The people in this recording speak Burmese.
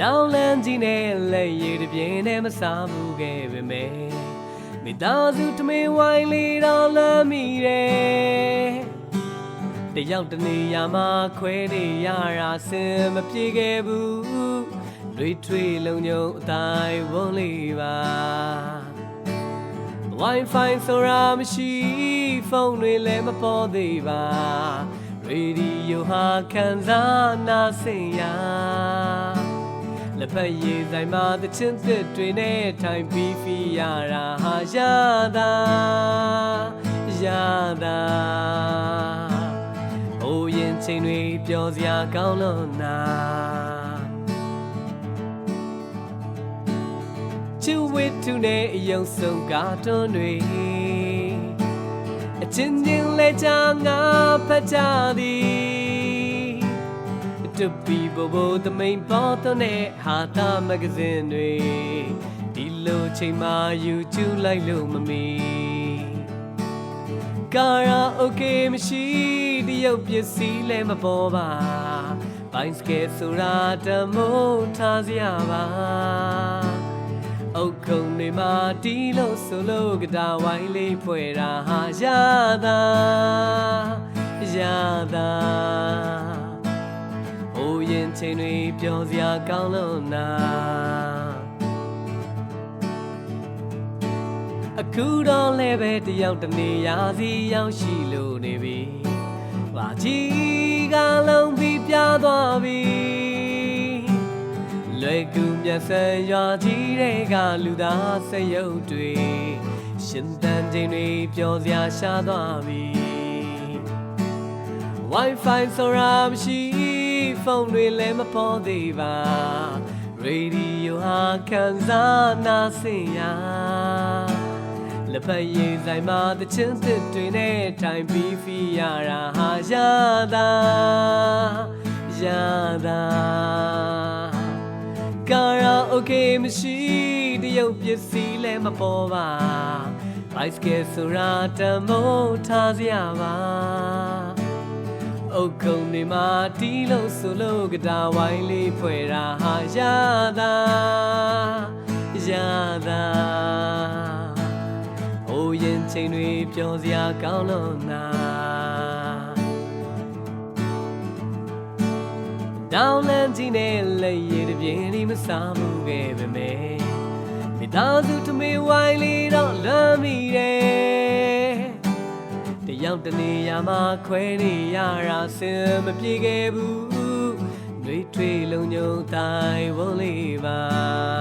တောင်းလန်းကြီးနဲ့လက်ရည်တစ်ပြင်းနဲ့မစားဘူးခဲ့ပေမဲ့မိသားစုတမင်ဝိုင်းလေးတော့လမ်းမိတယ်တယောက်တနေရာမှာခွဲနေရတာစင်မပြေခဲ့ဘူးတွေထွေလုံးညုံအတိုင်းဝန်းလေးပါ Wi-Fi ဆိုတာမရှိဖုန်းတွေလည်းမပေါ်သေးပါရေဒီယိုဟာခံစားနာစင်ရလက် ဖက်ရည်ဆိုင်မှာတချင်းသစ်တွေနဲ့ထိုင်ပြီးဖီးရတာဟာရတာရတာဟိုရင်ချိန်တွေပျော်စရာကောင်းလို့နာချစ်ဝစ်တူနဲ့အယုံဆုံးကာတွန်းတွေအချင်းချင်းလဲချာငါဖတ်ကြသည် တူပီဘဘသမိန်ပေါ်တော့နဲ့ဟာတာမဂဇင်းတွေဒီလိုချိန်မှာ YouTube လိုက်လို့မမီကာရာโอเคမရှိတရုပ်ပစ္စည်းလည်းမပေါ်ပါဘိုင်းစကဲဆိုတာတမိုးထားစရာပါ အုတ်ခုံတွေမှာတီးလို့ဆိုလို့ကတာဝိုင်းလေးဖွဲ့တာဟာရတာရတာဟိုရင် ချိန်တွေပျော်စရာကောင်းလို့နာအခုတော့လည်းပဲတယောက်တစ်နေရာစီရောက်ရှိလို့နေပြီ။ဘာကြီးကလုံးပြီးပြသွားပြီလွယ်ကူမျက်စံရွာကြီးတွေကလူသားစရုပ်တွေရှင်တန်ချိန်တွေပျော်စရာရှားသွားပြီ Wi-Fi ဆိုတာမရှိ ဖုန်းတွေလည်းမပေါ်သေးပါရေဒီယိုဟာခံစားနာစင်ရလက်ဖက်ရည်ဆိုင်မှာတချင်းသစ်တွေနဲ့ထိုင်ပြီးဖီးရတာဟာရတာရတာ ကာရာโอเคမရှိတရုပ်ပစ္စည်းလည်းမပေါ်ပါ bicycle ဆိုတာတမိုးထားစရာပါ အုတ်ကုံတွေမှာတီးလို့ဆိုလို့ကတာဝိုင်းလေးဖွဲ့တာဟာရတာရတာဟိုရင်ချိန်တွေပျော်စရာကောင်းလို့နာတောင်းလန်းကြီးနဲ့လက်ရည်တစ်ပြင်းဒီမစားမှုခဲ့ပေမဲ့မိသားစုတမေဝိုင်းလေးတော့လမ်းမိတယ် ရောက်တနေရာမှာခွဲနေရတာစင်မပြေခဲ့ဘူးတွေထွေလုံးညုံတိုင်းဝန်လေးပါ